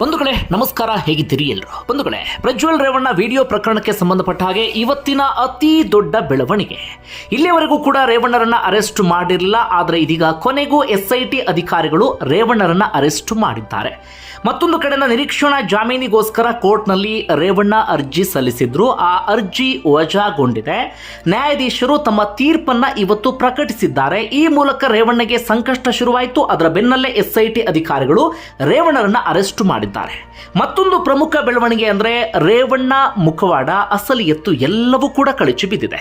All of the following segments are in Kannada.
ಬಂಧುಗಳೇ, ನಮಸ್ಕಾರ, ಹೇಗಿದ್ದೀರಿ ಎಲ್ಲರೂ? ಬಂಧುಗಳೇ, ಪ್ರಜ್ವಲ್ ರೇವಣ್ಣ ವಿಡಿಯೋ ಪ್ರಕರಣಕ್ಕೆ ಸಂಬಂಧಪಟ್ಟ ಹಾಗೆ ಇವತ್ತಿನ ಅತಿ ದೊಡ್ಡ ಬೆಳವಣಿಗೆ. ಇಲ್ಲಿಯವರೆಗೂ ಕೂಡ ರೇವಣ್ಣರನ್ನ ಅರೆಸ್ಟ್ ಮಾಡಿರಲಿಲ್ಲ, ಆದರೆ ಇದೀಗ ಕೊನೆಗೂ ಎಸ್ಐಟಿ ಅಧಿಕಾರಿಗಳು ರೇವಣ್ಣರನ್ನ ಅರೆಸ್ಟ್ ಮಾಡಿದ್ದಾರೆ. ಮತ್ತೊಂದು ಕಡೆನ ನಿರೀಕ್ಷಣಾ ಜಾಮೀನಿಗೋಸ್ಕರ ಕೋರ್ಟ್ನಲ್ಲಿ ರೇವಣ್ಣ ಅರ್ಜಿ ಸಲ್ಲಿಸಿದ್ರು. ಆ ಅರ್ಜಿ ವಜಾಗೊಂಡಿದೆ. ನ್ಯಾಯಾಧೀಶರು ತಮ್ಮ ತೀರ್ಪನ್ನ ಇವತ್ತು ಪ್ರಕಟಿಸಿದ್ದಾರೆ. ಈ ಮೂಲಕ ರೇವಣ್ಣಗೆ ಸಂಕಷ್ಟ ಶುರುವಾಯಿತು. ಅದರ ಬೆನ್ನಲ್ಲೇ ಎಸ್ಐಟಿ ಅಧಿಕಾರಿಗಳು ರೇವಣ್ಣರನ್ನ ಅರೆಸ್ಟ್ ಮಾಡಿದ್ದಾರೆ. ಮತ್ತೊಂದು ಪ್ರಮುಖ ಬೆಳವಣಿಗೆ ಅಂದರೆ ರೇವಣ್ಣ ಮುಖವಾಡ ಅಸಲಿ ಎತ್ತು ಎಲ್ಲವೂ ಕೂಡ ಕಳಚಿ ಬಿದ್ದಿದೆ.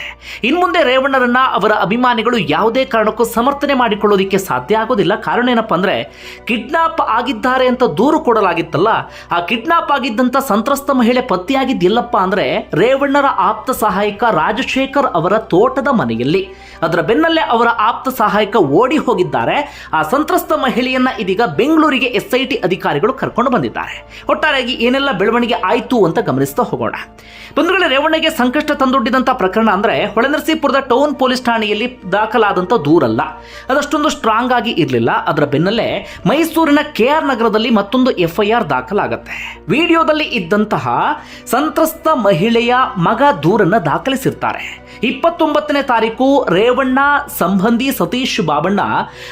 ಇನ್ಮುಂದೆ ರೇವಣ್ಣರನ್ನ ಅವರ ಅಭಿಮಾನಿಗಳು ಯಾವುದೇ ಕಾರಣಕ್ಕೂ ಸಮರ್ಥನೆ ಮಾಡಿಕೊಳ್ಳೋದಿಕ್ಕೆ ಸಾಧ್ಯ ಆಗೋದಿಲ್ಲ. ಕಾರಣ ಏನಪ್ಪಾ ಅಂದ್ರೆ ಕಿಡ್ನಾಪ್ ಆಗಿದ್ದಾರೆ ಅಂತ ದೂರು ಕೊಡಲಾಗಿತ್ತಲ್ಲ, ಆ ಕಿಡ್ನಾಪ್ ಆಗಿದ್ದಂಥ ಸಂತ್ರಸ್ತ ಮಹಿಳೆ ಪತ್ತೆಯಾಗಿದ್ದಿಲ್ಲಪ್ಪ ಅಂದರೆ ರೇವಣ್ಣರ ಆಪ್ತ ಸಹಾಯಕ ರಾಜಶೇಖರ್ ಅವರ ತೋಟದ ಮನೆಯಲ್ಲಿ. ಅದರ ಬೆನ್ನಲ್ಲೇ ಅವರ ಆಪ್ತ ಸಹಾಯಕ ಓಡಿ ಹೋಗಿದ್ದಾರೆ. ಆ ಸಂತ್ರಸ್ತ ಮಹಿಳೆಯನ್ನ ಇದೀಗ ಬೆಂಗಳೂರಿಗೆ ಎಸ್ಐಟಿ ಅಧಿಕಾರಿಗಳು ಕರ್ಕೊಂಡು ಬಂದಿದ್ದಾರೆ. ಒಟ್ಟಾರೆಯಾಗಿ ಏನೆಲ್ಲ ಬೆಳವಣಿಗೆ ಆಯಿತು ಅಂತ ಗಮನಿಸ್ತಾ ಹೋಗೋಣ. ಬಂಧುಗಳ, ರೇವಣ್ಣಗೆ ಸಂಕಷ್ಟ ತಂದೊಡ್ಡಿದಂಥ ಪ್ರಕರಣ ಅಂದ್ರೆ ಹೊಳೆನರಸೀಪುರದ ಟೌನ್ ಪೊಲೀಸ್ ಠಾಣೆಯಲ್ಲಿ ದಾಖಲಾದಂಥ ದೂರಲ್ಲ. ಅದಷ್ಟೊಂದು ಸ್ಟ್ರಾಂಗ್ ಆಗಿ ಇರಲಿಲ್ಲ. ಅದರ ಬೆನ್ನಲ್ಲೇ ಮೈಸೂರಿನ ಕೆ ಆರ್ ನಗರದಲ್ಲಿ ಮತ್ತೊಂದು ಎಫ್ಐಆರ್ ದಾಖಲಾಗತ್ತೆ. ವಿಡಿಯೋದಲ್ಲಿ ಇದ್ದಂತಹ ಸಂತ್ರಸ್ತ ಮಹಿಳೆಯ ಮಗ ದೂರನ್ನ ದಾಖಲಿಸಿರ್ತಾರೆ. ಇಪ್ಪತ್ತೊಂಬತ್ತನೇ ತಾರೀಕು ರೇವಣ್ಣ ಸಂಬಂಧಿ ಸತೀಶ್ ಬಾಬಣ್ಣ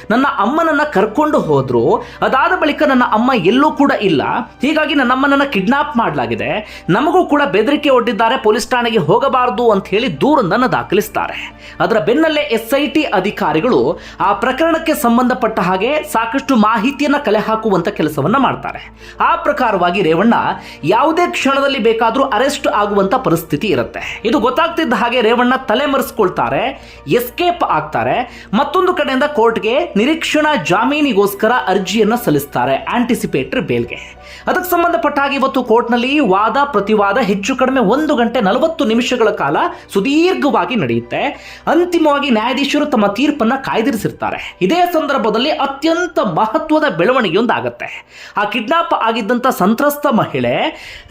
ನನ್ನ ಅಮ್ಮನನ್ನ ಕರ್ಕೊಂಡು ಹೋದ್ರು. ಅದಾದ ಬಳಿಕ ನನ್ನ ಅಮ್ಮ ಎಲ್ಲೂ ಕೂಡ ಇಲ್ಲ. ಹೀಗಾಗಿ ನಮ್ಮನ್ನ ಕಿಡ್ನಾಪ್ ಮಾಡಲಾಗಿದೆ. ನಮಗೂ ಕೂಡ ಬೆದರಿಕೆ ಒಡ್ಡಿದ್ದಾರೆ, ಪೊಲೀಸ್ ಠಾಣೆಗೆ ಹೋಗಬಾರದು ಅಂತ ಹೇಳಿ ದೂರೊಂದನ್ನು ದಾಖಲಿಸ್ತಾರೆ. ಅದರ ಬೆನ್ನಲ್ಲೇ ಎಸ್ ಐ ಟಿ ಅಧಿಕಾರಿಗಳು ಆ ಪ್ರಕರಣಕ್ಕೆ ಸಂಬಂಧಪಟ್ಟ ಹಾಗೆ ಸಾಕಷ್ಟು ಮಾಹಿತಿಯನ್ನ ಕಲೆ ಹಾಕುವಂತ ಕೆಲಸವನ್ನ ಮಾಡ್ತಾರೆ. ಆ ಪ್ರಕಾರವಾಗಿ ರೇವಣ್ಣ ಯಾವುದೇ ಕ್ಷಣದಲ್ಲಿ ಬೇಕಾದರೂ ಅರೆಸ್ಟ್ ಆಗುವಂತ ಪರಿಸ್ಥಿತಿ ಇರುತ್ತೆ. ಇದು ಗೊತ್ತಾಗ್ತಿದ್ದ ಹಾಗೆ ರೇವಣ್ಣ ತಲೆಮರೆಸ್ಕೊಳ್ತಾರೆ ಎಸ್ಕೇಪ್ ಆಗ್ತಾರೆ, ಮತ್ತೊಂದು ಕಡೆಯಿಂದ ಕೋರ್ಟ್ಗೆ ನಿರೀಕ್ಷಣಾ ಜಾಮೀನಿಗೋಸ್ಕರ ಅರ್ಜಿಯನ್ನ ಸಲ್ಲಿಸ್ತಾರೆ, ಆಂಟಿಸಿಪೇಟರಿ ಬೇಲ್ಗೆ. ಅದಕ್ಕೆ ಸಂಬಂಧಪಟ್ಟ ಹಾಗೆ ಇವತ್ತು ಕೋರ್ಟ್ನಲ್ಲಿ ವಾದ ಪ್ರತಿವಾದ ಹೆಚ್ಚು ಕಡಿಮೆ ಒಂದು ಗಂಟೆ ನಲವತ್ತು ನಿಮಿಷಗಳ ಕಾಲ ಸುದೀರ್ಘವಾಗಿ ನಡೆಯುತ್ತೆ. ಅಂತಿಮವಾಗಿ ನ್ಯಾಯಾಧೀಶರು ತಮ್ಮ ತೀರ್ಪನ್ನ ಕಾಯ್ದಿರಿಸಿರ್ತಾರೆ. ಇದೇ ಸಂದರ್ಭದಲ್ಲಿ ಅತ್ಯಂತ ಮಹತ್ವದ ಬೆಳವಣಿಗೆಯೊಂದಾಗತ್ತೆ. ಆ ಕಿಡ್ನಾಪ್ ಆಗಿದ್ದಂಥ ಸಂತ್ರಸ್ತ ಮಹಿಳೆ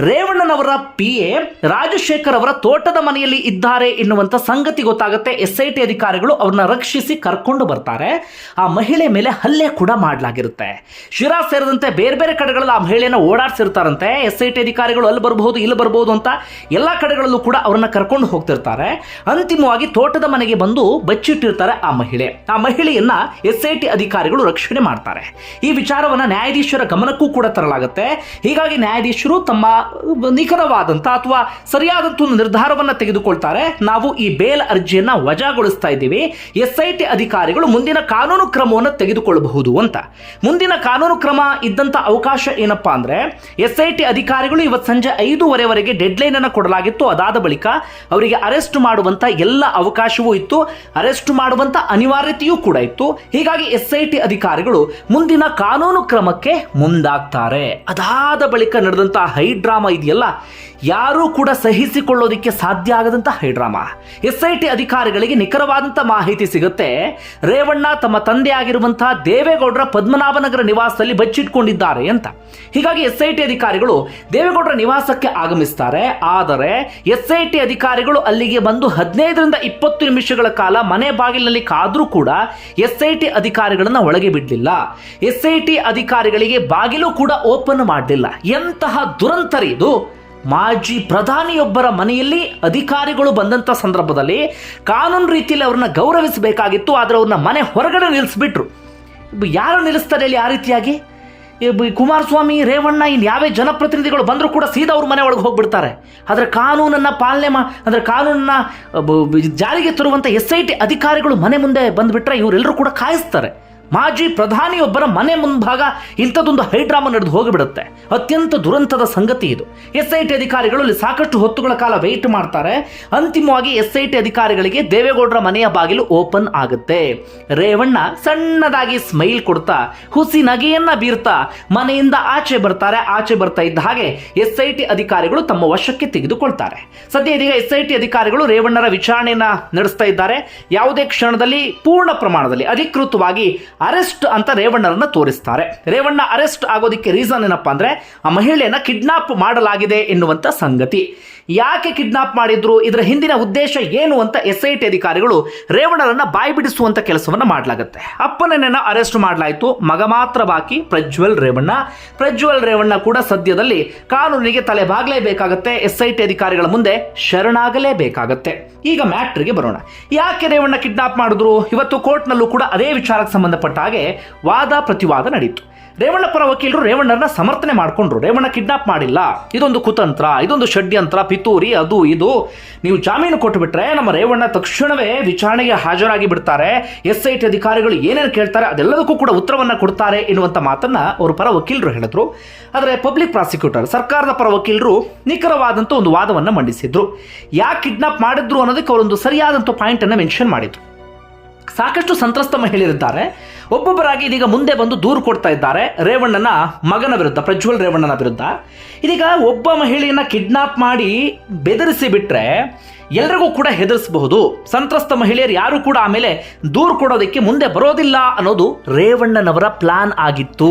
ರೇವಣ್ಣನವರ ಪಿ ಎ ರಾಜಶೇಖರ್ ಅವರ ತೋಟದ ಮನೆಯಲ್ಲಿ ಇದ್ದಾರೆ ಎನ್ನುವಂಥ ಸಂಗತಿ ಗೊತ್ತಾಗುತ್ತೆ. ಎಸ್ ಐ ಟಿ ಅಧಿಕಾರಿಗಳು ಅವ್ರನ್ನ ರಕ್ಷಿಸಿ ಕರ್ಕೊಂಡು ಬರ್ತಾರೆ. ಆ ಮಹಿಳೆ ಮೇಲೆ ಹಲ್ಲೆ ಕೂಡ ಮಾಡಲಾಗಿರುತ್ತೆ. ಶಿರಾ ಸೇರಿದಂತೆ ಬೇರೆ ಬೇರೆ ಕಡೆಗಳಲ್ಲಿ ಆ ಮಹಿಳೆಯನ್ನ ಓಡಾಡ್ಸಿರ್ತಾರಂತೆ. ಎಸ್ ಐ ಟಿ ಅಧಿಕಾರಿಗಳು ಅಲ್ಲಿ ಬರಬಹುದು ಇಲ್ಲಿ ಬರಬಹುದು ಅಂತ ಎಲ್ಲ ಕಡೆಗಳಲ್ಲೂ ಕೂಡ ಅವರನ್ನ ಕರ್ಕೊಂಡು ಹೋಗ್ತಿರ್ತಾರೆ. ಅಂತಿಮವಾಗಿ ತೋಟದ ಮನೆಗೆ ಬಂದು ಬಚ್ಚಿಟ್ಟಿರ್ತಾರೆ ಆ ಮಹಿಳೆ. ಆ ಮಹಿಳೆಯನ್ನ ಎಸ್ ಐ ಟಿ ಅಧಿಕಾರಿಗಳು ರಕ್ಷಣೆ ಮಾಡ್ತಾರೆ. ಈ ವಿಚಾರವನ್ನ ನ್ಯಾಯಾಧೀಶರ ಗಮನಕ್ಕೂ ಕೂಡ ತರಲಾಗುತ್ತೆ. ಹೀಗಾಗಿ ನ್ಯಾಯಾಧೀಶರು ತಮ್ಮ ನಿಖರವಾದಂತ ಅಥವಾ ಸರಿಯಾದಂತ ಒಂದು ನಿರ್ಧಾರವನ್ನ ತೆಗೆದುಕೊಳ್ತಾರೆ. ನಾವು ಈ ಬೇಲ್ ಅರ್ಜಿಯನ್ನ ವಜಾಗೊಳಿಸ್ತಾ ಇದ್ದೀವಿ. ಎಸ್ ಐ ಟಿ ಅಧಿಕಾರಿಗಳು ಮುಂದಿನ ಕಾನೂನು ಕ್ರಮವನ್ನು ತೆಗೆದುಕೊಳ್ಳಬಹುದು ಅಂತ. ಮುಂದಿನ ಕಾನೂನು ಕ್ರಮ ಇದ್ದಂತ ಅವಕಾಶ ಏನಪ್ಪಾ ಅಂದ್ರೆ ಎಸ್ ಐ ಟಿ ಅಧಿಕಾರಿಗಳು ಇವತ್ತು ಸಂಜೆ ಐದೂವರೆವರೆಗೆ ಡೆಡ್ ಲೈನ್ ಅನ್ನು ಕೊಡಲಾಗಿತ್ತು. ಅದಾದ ಬಳಿಕ ಅವರಿಗೆ ಅರೆಸ್ಟ್ ಮಾಡುವಂತ ಎಲ್ಲ ಅವಕಾಶವೂ ಇತ್ತು. ಅರೆಸ್ಟ್ ಮಾಡುವಂತ ಅನಿವಾರ್ಯತೆಯೂ ಕೂಡ ಇತ್ತು. ಹೀಗಾಗಿ ಎಸ್ ಐ ಟಿ ಅಧಿಕಾರಿಗಳು ಮುಂದಿನ ಕಾನೂನು ಕ್ರಮಕ್ಕೆ ಮುಂದಾಗ್ತಾರೆ. ಅದಾದ ಬಳಿಕ ಹೈ ಡ್ರಾಮಾ ಇದೆಯಲ್ಲ ಯಾರೂ ಕೂಡ ಸಹಿಸಿಕೊಳ್ಳೋದಕ್ಕೆ ಸಾಧ್ಯ ಆಗದಂತ high drama. S I T ಅಧಿಕಾರಿಗಳಿಗೆ ನಿಖರವಾದಂತ ಮಾಹಿತಿ ಸಿಗುತ್ತೆ. ರೇವಣ್ಣ ತಮ್ಮ ತಂದೆ ದೇವೇಗೌಡರ ಪದ್ಮನಾಭನಗರ ನಿವಾಸದಲ್ಲಿ ಬಚ್ಚಿಟ್ಕೊಂಡಿದ್ದಾರೆ ಅಂತ. ಹೀಗಾಗಿ ಎಸ್ ಐ ಟಿ ಅಧಿಕಾರಿಗಳು ದೇವೇಗೌಡರ ನಿವಾಸಕ್ಕೆ ಆಗಮಿಸ್ತಾರೆ. ಆದರೆ ಎಸ್ ಐ ಟಿ ಅಧಿಕಾರಿಗಳು ಅಲ್ಲಿಗೆ ಬಂದು ಹದಿನೈದರಿಂದ ಇಪ್ಪತ್ತು ನಿಮಿಷಗಳ ಕಾಲ ಮನೆ ಬಾಗಿಲಿನಲ್ಲಿ ಕಾದರೂ ಕೂಡ ಎಸ್ ಐ ಟಿ ಅಧಿಕಾರಿಗಳನ್ನ ಒಳಗೆ ಬಿಡಲಿಲ್ಲ. ಎಸ್ ಐ ಟಿ ಅಧಿಕಾರಿಗಳಿಗೆ ಬಾಗಿಲು ಕೂಡ ಓಪನ್ ಮಾಡಲಿಲ್ಲ. ಎಂತಹ ದುರಂತರಿ ಇದು. ಮಾಜಿ ಪ್ರಧಾನಿಯೊಬ್ಬರ ಮನೆಯಲ್ಲಿ ಅಧಿಕಾರಿಗಳು ಬಂದಂಥ ಸಂದರ್ಭದಲ್ಲಿ ಕಾನೂನು ರೀತಿಯಲ್ಲಿ ಅವ್ರನ್ನ ಗೌರವಿಸಬೇಕಾಗಿತ್ತು, ಆದರೆ ಅವ್ರನ್ನ ಮನೆ ಹೊರಗಡೆ ನಿಲ್ಲಿಸ್ಬಿಟ್ರು. ಯಾರು ನಿಲ್ಲಿಸ್ತಾರೆ ಹೇಳಿ ಆ ರೀತಿಯಾಗಿ? ಕುಮಾರಸ್ವಾಮಿ, ರೇವಣ್ಣ ಇನ್ನು ಯಾವೇ ಜನಪ್ರತಿನಿಧಿಗಳು ಬಂದರೂ ಕೂಡ ಸೀದಾ ಅವ್ರ ಮನೆ ಒಳಗೆ ಹೋಗ್ಬಿಡ್ತಾರೆ. ಆದರೆ ಕಾನೂನನ್ನು ಪಾಲನೆ ಮಾ, ಅಂದರೆ ಕಾನೂನನ್ನ ಜಾರಿಗೆ ತರುವಂಥ ಎಸ್ ಐ ಟಿ ಅಧಿಕಾರಿಗಳು ಮನೆ ಮುಂದೆ ಬಂದುಬಿಟ್ರೆ ಇವರೆಲ್ಲರೂ ಕೂಡ ಕಾಯಿಸ್ತಾರೆ. ಮಾಜಿ ಪ್ರಧಾನಿಯೊಬ್ಬರ ಮನೆ ಮುಂಭಾಗ ಇಂಥದ್ದೊಂದು ಹೈಡ್ರಾಮಾ ನಡೆದು ಹೋಗಿಬಿಡುತ್ತೆ. ಅತ್ಯಂತ ದುರಂತದ ಸಂಗತಿ ಇದು. ಎಸ್ ಐ ಟಿ ಅಧಿಕಾರಿಗಳು ಇಲ್ಲಿ ಸಾಕಷ್ಟು ಹೊತ್ತುಗಳ ಕಾಲ ವೆಯ್ಟ್ ಮಾಡ್ತಾರೆ. ಅಂತಿಮವಾಗಿ ಎಸ್ ಐ ಟಿ ಅಧಿಕಾರಿಗಳಿಗೆ ದೇವೇಗೌಡರ ಮನೆಯ ಬಾಗಿಲು ಓಪನ್ ಆಗುತ್ತೆ. ರೇವಣ್ಣ ಸಣ್ಣದಾಗಿ ಸ್ಮೈಲ್ ಕೊಡ್ತಾ, ಹುಸಿ ನಗೆಯನ್ನ ಬೀರ್ತಾ ಮನೆಯಿಂದ ಆಚೆ ಬರ್ತಾರೆ. ಆಚೆ ಬರ್ತಾ ಇದ್ದ ಹಾಗೆ ಎಸ್ ಐ ಟಿ ಅಧಿಕಾರಿಗಳು ತಮ್ಮ ವಶಕ್ಕೆ ತೆಗೆದುಕೊಳ್ತಾರೆ. ಸದ್ಯ ಇದೀಗ ಎಸ್ ಐ ಟಿ ಅಧಿಕಾರಿಗಳು ರೇವಣ್ಣರ ವಿಚಾರಣೆಯನ್ನ ನಡೆಸ್ತಾ ಇದ್ದಾರೆ. ಯಾವುದೇ ಕ್ಷಣದಲ್ಲಿ ಪೂರ್ಣ ಪ್ರಮಾಣದಲ್ಲಿ ಅಧಿಕೃತವಾಗಿ ಅರೆಸ್ಟ್ ಅಂತ ರೇವಣ್ಣರನ್ನ ತೋರಿಸ್ತಾರೆ. ರೇವಣ್ಣ ಅರೆಸ್ಟ್ ಆಗೋದಕ್ಕೆ ರೀಸನ್ ಏನಪ್ಪಾ ಅಂದರೆ ಆ ಮಹಿಳೆಯನ್ನು ಕಿಡ್ನಾಪ್ ಮಾಡಲಾಗಿದೆ ಎನ್ನುವಂಥ ಸಂಗತಿ. ಯಾಕೆ ಕಿಡ್ನಾಪ್ ಮಾಡಿದ್ರು? ಇದರ ಹಿಂದಿನ ಉದ್ದೇಶ ಏನು ಅಂತ ಎಸ್ ಐ ಟಿ ಅಧಿಕಾರಿಗಳು ರೇವಣರನ್ನ ಬಾಯಿ ಬಿಡಿಸುವಂತ ಕೆಲಸವನ್ನ ಮಾಡಲಾಗುತ್ತೆ. ಅಪ್ಪನನ್ನ ಅರೆಸ್ಟ್ ಮಾಡಲಾಯಿತು. ಮಗ ಮಾತ್ರ ಬಾಕಿ, ಪ್ರಜ್ವಲ್ ರೇವಣ್ಣ. ಪ್ರಜ್ವಲ್ ರೇವಣ್ಣ ಕೂಡ ಸದ್ಯದಲ್ಲಿ ಕಾನೂನಿಗೆ ತಲೆ ಬಾಗಲೇಬೇಕಾಗತ್ತೆ ಎಸ್ ಐ ಟಿ ಅಧಿಕಾರಿಗಳ ಮುಂದೆ ಶರಣಾಗಲೇಬೇಕಾಗತ್ತೆ. ಈಗ ಮ್ಯಾಟ್ರಿಗೆ ಬರೋಣ. ಯಾಕೆ ರೇವಣ್ಣ ಕಿಡ್ನಾಪ್ ಮಾಡಿದ್ರು? ಇವತ್ತು ಕೋರ್ಟ್ನಲ್ಲೂ ಕೂಡ ಅದೇ ವಿಚಾರಕ್ಕೆ ಸಂಬಂಧಪಟ್ಟ ಹಾಗೆ ವಾದ ಪ್ರತಿವಾದ ನಡೀತು. ರೇವಣ್ಣ ಪರ ವಕೀಲರು ರೇವಣ್ಣರನ್ನ ಸಮರ್ಥನೆ ಮಾಡಿಕೊಂಡ್ರು. ರೇವಣ್ಣ ಕಿಡ್ನಾಪ್ ಮಾಡಿಲ್ಲ. ಇದೊಂದು ಕುತಂತ್ರ, ಇದೊಂದು ಷಡ್ಯಂತ್ರ, ಪಿತೂರಿ, ಅದು ಇದು. ನೀವು ಜಾಮೀನು ಕೊಟ್ಟುಬಿಟ್ರೆ ನಮ್ಮ ರೇವಣ್ಣ ತಕ್ಷಣವೇ ವಿಚಾರಣೆಗೆ ಹಾಜರಾಗಿ ಬಿಡ್ತಾರೆ. ಎಸ್ ಐ ಟಿ ಅಧಿಕಾರಿಗಳು ಏನೇನು ಕೇಳ್ತಾರೆ ಅದೆಲ್ಲದಕ್ಕೂ ಕೂಡ ಉತ್ತರವನ್ನು ಕೊಡ್ತಾರೆ ಎನ್ನುವಂಥ ಮಾತನ್ನ ಅವರು ಪರ ವಕೀಲರು ಹೇಳಿದ್ರು. ಆದರೆ ಪಬ್ಲಿಕ್ ಪ್ರಾಸಿಕ್ಯೂಟರ್ ಸರ್ಕಾರದ ಪರ ವಕೀಲರು ನಿಖರವಾದಂಥ ಒಂದು ವಾದವನ್ನು ಮಂಡಿಸಿದ್ರು. ಯಾಕೆ ಕಿಡ್ನಾಪ್ ಮಾಡಿದ್ರು ಅನ್ನೋದಕ್ಕೆ ಅವರೊಂದು ಸರಿಯಾದಂಥ ಪಾಯಿಂಟನ್ನು ಮೆನ್ಷನ್ ಮಾಡಿದ್ರು. ಸಾಕಷ್ಟು ಸಂತ್ರಸ್ತ ಮಹಿಳೆಯರಿದ್ದಾರೆ. ಒಬ್ಬೊಬ್ಬರಾಗಿ ಇದೀಗ ಮುಂದೆ ಬಂದು ದೂರು ಕೊಡ್ತಾ ಇದ್ದಾರೆ. ರೇವಣ್ಣನ ಮಗನ ವಿರುದ್ಧ, ಪ್ರಜ್ವಲ್ ರೇವಣ್ಣನ ವಿರುದ್ಧ. ಇದೀಗ ಒಬ್ಬ ಮಹಿಳೆಯನ್ನ ಕಿಡ್ನಾಪ್ ಮಾಡಿ ಬೆದರಿಸಿ ಬಿಟ್ರೆ ಎಲ್ರಿಗೂ ಕೂಡ ಹೆದರಿಸಬಹುದು. ಸಂತ್ರಸ್ತ ಮಹಿಳೆಯರು ಯಾರು ಕೂಡ ಆಮೇಲೆ ದೂರು ಕೊಡೋದಕ್ಕೆ ಮುಂದೆ ಬರೋದಿಲ್ಲ ಅನ್ನೋದು ರೇವಣ್ಣನವರ ಪ್ಲಾನ್ ಆಗಿತ್ತು.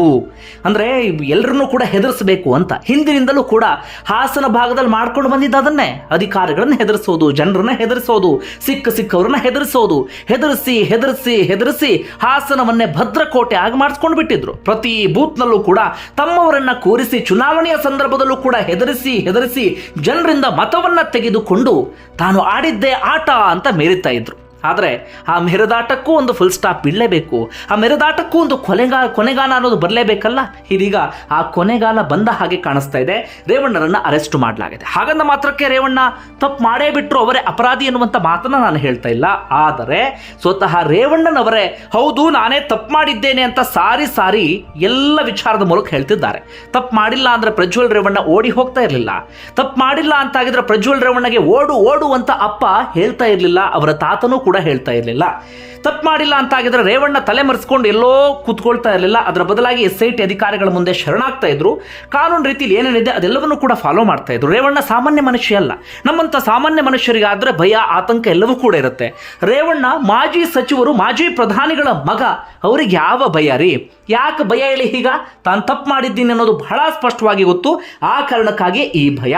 ಅಂದ್ರೆ ಎಲ್ಲರನ್ನೂ ಕೂಡ ಹೆದರಿಸಬೇಕು ಅಂತ. ಹಿಂದಿನಿಂದಲೂ ಕೂಡ ಹಾಸನ ಭಾಗದಲ್ಲಿ ಮಾಡ್ಕೊಂಡು ಬಂದಿದ್ದ ಅದನ್ನೇ. ಅಧಿಕಾರಿಗಳನ್ನ ಹೆದರಿಸೋದು, ಜನರನ್ನ ಹೆದರಿಸೋದು, ಸಿಕ್ಕ ಸಿಕ್ಕವ್ರನ್ನ ಹೆದರಿಸೋದು. ಹೆದರಿಸಿ ಹೆದರಿಸಿ ಹೆದರಿಸಿ ಹಾಸನವನ್ನೇ ಭದ್ರಕೋಟೆ ಆಗಿ ಮಾಡಿಸ್ಕೊಂಡು ಬಿಟ್ಟಿದ್ರು. ಪ್ರತಿ ಬೂತ್ನಲ್ಲೂ ಕೂಡ ತಮ್ಮವರನ್ನ ಕೂರಿಸಿ ಚುನಾವಣೆಯ ಸಂದರ್ಭದಲ್ಲೂ ಕೂಡ ಹೆದರಿಸಿ ಹೆದರಿಸಿ ಜನರಿಂದ ಮತವನ್ನ ತೆಗೆದುಕೊಂಡು ತಾನು ಆಡಿದ್ದೇ ಆಟ ಅಂತ ಮೇರಿತಾ ಇದ್ರು. ಆದರೆ ಆ ಮೆರೆದಾಟಕ್ಕೂ ಒಂದು ಫುಲ್ ಸ್ಟಾಪ್ ಇಡಲೇಬೇಕು ಆ ಮೆರೆದಾಟಕ್ಕೂ ಒಂದು ಕೊನೆಗಾ ಕೊನೆಗಾಲ ಅನ್ನೋದು ಬರಲೇಬೇಕಲ್ಲ? ಇದೀಗ ಆ ಕೊನೆಗಾಲ ಬಂದ ಹಾಗೆ ಕಾಣಿಸ್ತಾ ಇದೆ. ರೇವಣ್ಣರನ್ನು ಅರೆಸ್ಟ್ ಮಾಡಲಾಗಿದೆ. ಹಾಗಂದ ಮಾತ್ರಕ್ಕೆ ರೇವಣ್ಣ ತಪ್ಪು ಮಾಡೇ ಬಿಟ್ಟರು ಅವರೇ ಅಪರಾಧಿ ಎನ್ನುವಂಥ ಮಾತನ್ನು ನಾನು ಹೇಳ್ತಾ ಇಲ್ಲ. ಆದರೆ ಸ್ವತಃ ರೇವಣ್ಣನವರೇ, ಹೌದು, ನಾನೇ ತಪ್ಪು ಮಾಡಿದ್ದೇನೆ ಅಂತ ಸಾರಿ ಸಾರಿ ಎಲ್ಲ ವಿಚಾರದ ಮೂಲಕ ಹೇಳ್ತಿದ್ದಾರೆ. ತಪ್ಪು ಮಾಡಿಲ್ಲ ಅಂದ್ರೆ ಪ್ರಜ್ವಲ್ ರೇವಣ್ಣ ಓಡಿ ಹೋಗ್ತಾ ಇರಲಿಲ್ಲ. ತಪ್ಪು ಮಾಡಿಲ್ಲ ಅಂತಾಗಿದ್ರೆ ಪ್ರಜ್ವಲ್ ರೇವಣ್ಣಗೆ ಓಡು ಓಡು ಅಂತ ಅಪ್ಪ ಹೇಳ್ತಾ ಇರಲಿಲ್ಲ. ಅವರ ತಾತನೂ ಹೇಳ್ತಾ ಇರಲಿಲ್ಲ. ತಪ್ಪು ಮಾಡಿಲ್ಲ ಅಂತ ಆಗಿದ್ರೆ ರೇವಣ್ಣ ತಲೆ ಮರೆಸ್ಕೊಂಡು ಎಲ್ಲೋ ಕೂತ್ಕೊಳ್ತಾ ಇರಲಿಲ್ಲ. ಅದರ ಬದಲಾಗಿ ಎಸ್ ಐ ಟಿ ಅಧಿಕಾರಿಗಳ ಮುಂದೆ ಶರಣಾಗ್ತಾ ಇದ್ರು. ಕಾನೂನು ರೀತಿಯಲ್ಲಿ ಏನೇನಿದೆ ಅದೆಲ್ಲವನ್ನೂ ಕೂಡ ಫಾಲೋ ಮಾಡ್ತಾ ಇದ್ರು. ರೇವಣ್ಣ ಸಾಮಾನ್ಯ ಮನುಷ್ಯ ಅಲ್ಲ. ನಮ್ಮಂಥ ಸಾಮಾನ್ಯ ಮನುಷ್ಯರಿಗಾದ್ರೆ ಭಯ, ಆತಂಕ ಎಲ್ಲವೂ ಕೂಡ ಇರುತ್ತೆ. ರೇವಣ್ಣ ಮಾಜಿ ಸಚಿವರು, ಮಾಜಿ ಪ್ರಧಾನಿಗಳ ಮಗ. ಅವ್ರಿಗೆ ಯಾವ ಭಯ ರೀ? ಯಾಕೆ ಭಯ ಹೇಳಿ ಈಗ? ತಾನು ತಪ್ಪು ಮಾಡಿದ್ದೀನಿ ಅನ್ನೋದು ಬಹಳ ಸ್ಪಷ್ಟವಾಗಿ ಗೊತ್ತು. ಆ ಕಾರಣಕ್ಕಾಗಿ ಈ ಭಯ.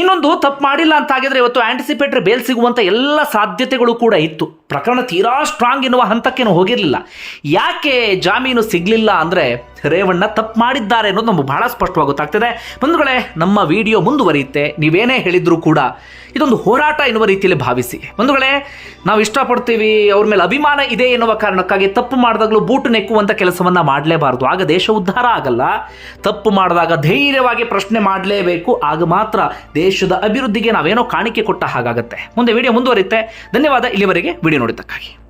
ಇನ್ನೊಂದು ತಪ್ಪು ಮಾಡಿಲ್ಲ ಅಂತ ಆಗಿದ್ರೆ ಇವತ್ತು ಆಂಟಿಸಿಪೇಟರಿ ಬೇಲ್ ಸಿಗುವಂಥ ಎಲ್ಲ ಸಾಧ್ಯತೆಗಳು ಕೂಡ ಇತ್ತು. ಪ್ರಕರಣ ತೀರಾ ಸ್ಟ್ರಾಂಗ್ ಎನ್ನುವ ಹಂತಕ್ಕೇನು ಹೋಗಿರಲಿಲ್ಲ. ಯಾಕೆ ಜಾಮೀನು ಸಿಗಲಿಲ್ಲ ಅಂದರೆ ರೇವಣ್ಣ ತಪ್ಪು ಮಾಡಿದ್ದಾರೆ ಅನ್ನೋದು ನಮಗೆ ಬಹಳ ಸ್ಪಷ್ಟವಾಗಿ ಗೊತ್ತಾಗ್ತದೆ ಬಂಧುಗಳೇ, ನಮ್ಮ ವಿಡಿಯೋ ಮುಂದುವರಿಯುತ್ತೆ. ನೀವೇನೇ ಹೇಳಿದರೂ ಕೂಡ ಇದೊಂದು ಹೋರಾಟ ಎನ್ನುವ ರೀತಿಯಲ್ಲಿ ಭಾವಿಸಿ. ಬಂಧುಗಳೇ, ನಾವು ಇಷ್ಟಪಡ್ತೀವಿ, ಅವ್ರ ಮೇಲೆ ಅಭಿಮಾನ ಇದೆ ಎನ್ನುವ ಕಾರಣಕ್ಕಾಗಿ ತಪ್ಪು ಮಾಡಿದಾಗಲೂ ಬೂಟು ನೆಕ್ಕುವಂಥ ಕೆಲಸವನ್ನು ಮಾಡಲೇಬಾರ್ದು. ಆಗ ದೇಶ ಉದ್ಧಾರ ಆಗಲ್ಲ. ತಪ್ಪು ಮಾಡಿದಾಗ ಧೈರ್ಯವಾಗಿ ಪ್ರಶ್ನೆ ಮಾಡಲೇಬೇಕು. ಆಗ ಮಾತ್ರ ದೇಶದ ಅಭಿವೃದ್ಧಿಗೆ ನಾವೇನೋ ಕಾಣಿಕೆ ಕೊಟ್ಟ ಹಾಗಾಗತ್ತೆ. ಮುಂದೆ ವಿಡಿಯೋ ಮುಂದುವರಿಯುತ್ತೆ. ಧನ್ಯವಾದ. ಇಲ್ಲಿವರೆಗೆ ವಿಡಿಯೋ ನೋಡಿದ್ದಕ್ಕಾಗಿ.